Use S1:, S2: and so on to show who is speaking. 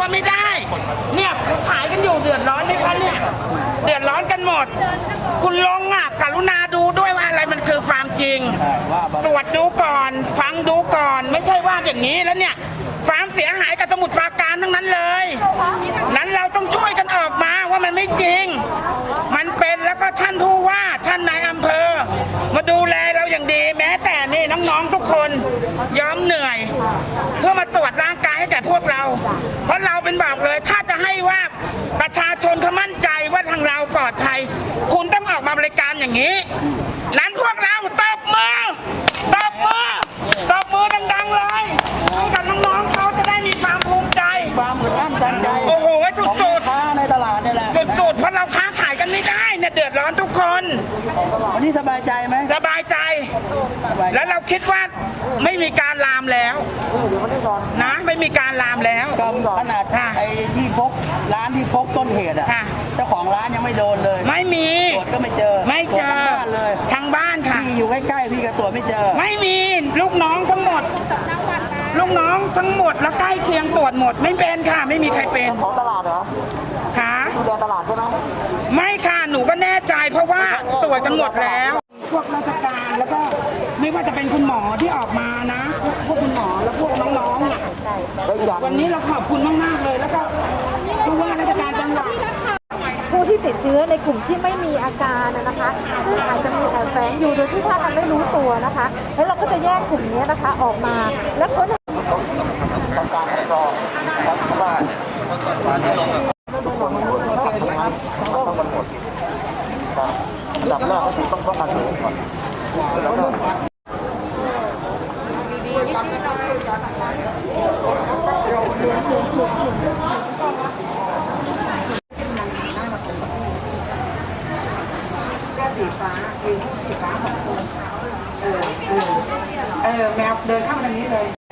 S1: ก็ไม่ได้ เนี่ยขายกันอยู่เดือดร้อนไหมคะเนี่ย เดือดร้อนกันหมด คุณลงอะ กรุณาดูด้วยว่าอะไรมันคือความจริง ตรวจดูก่อน ฟังดูก่อน ไม่ใช่ว่าอย่างนี้แล้วเนี่ยความเสียหายกับสมุทรปราการทั้งนั้นเลย นั้นเราต้องช่วยกันออกมาว่ามันไม่จริง มันเป็นแล้วก็ท่านผู้ว่าท่านนายอำเภอ มาดูแลเราอย่างดีแม้แต่นี่น้องๆทุกคนยอมเหนื่อย เพื่อมา ให้แก่พวกเรา เพราะเราเป็นบอกเลย ถ้าจะให้ว่าประชาชนเขามั่นใจว่าทางเราปลอดภัย คุณต้องออกมาบริการอย่างนี้ นั้นพวกเราตบมือตบมือตบมือดังๆเลยให้กับน้องๆเขาจะได้มีความภูมิใจ
S2: ความอึดอั้นตันใจ
S1: โอ้ ด้เนี่ยเดือดร้อนทุกคน
S2: วันนี้สบายใจไหม
S1: สบายใจ
S2: สบายใจ
S1: แล้วเราคิดว่าไม่มีการลามแล้วนะไม่มีการลามแล้ว
S2: ก็ขนาด
S1: ค่ะ
S2: ไอ้ที่พบร้านที่พบต้นเหตุอะ
S1: ค่ะ
S2: เจ้าของร้านยังไม่โดนเลย
S1: ไม่มี
S2: ตรวจก็ไม่เจอ
S1: ไม่เจ
S2: ตรวจ
S1: อ
S2: ทั้งบ้านเลย
S1: ทางบ้านค่ะ
S2: พี่อยู่ใกล้ๆพี่ก็ตรวจไม่เจอ
S1: ไม่มีลูกน้องทั้งหมด ลูกน้องทั้งหมดแล้วใกล้เคียงตรวจหมด ไม่เป็นค่ะ ไม่มีใครเป็น
S2: ของตลาดเหรอ
S1: ค่ะ
S2: ดูแลตลาดใช่ไหม
S1: ไม่ค่ะ วจกันหมดแล้ว พวกราชการแล้วก็ไม่ว่าจะเป็นคุณหมอที่ออกมานะ พวกคุณหมอแล้วพวกน้องๆเนี่ย
S2: แล้วอีกอย่าง
S1: วันนี้เราขอบคุณมากๆเลย แล้วก็ผู้ว่าราชการจังหวัด
S3: ผู้ที่ติดเชื้อในกลุ่มที่ไม่มีอาการนะนะคะซึ่งอาจจะมีแอบแฝงอยู่โดยที่ท่านนั้นไม่รู้ตัวนะคะ แล้วเราก็จะแยกกลุ่มนี้นะคะออกมาและค้น
S2: การคั ดับเพราะว่าอันดับแรกก็คือต้องป้องกันตัวเองก่อนแล้วก็
S4: เออแมวเดินเข้ามาทางนี้เลย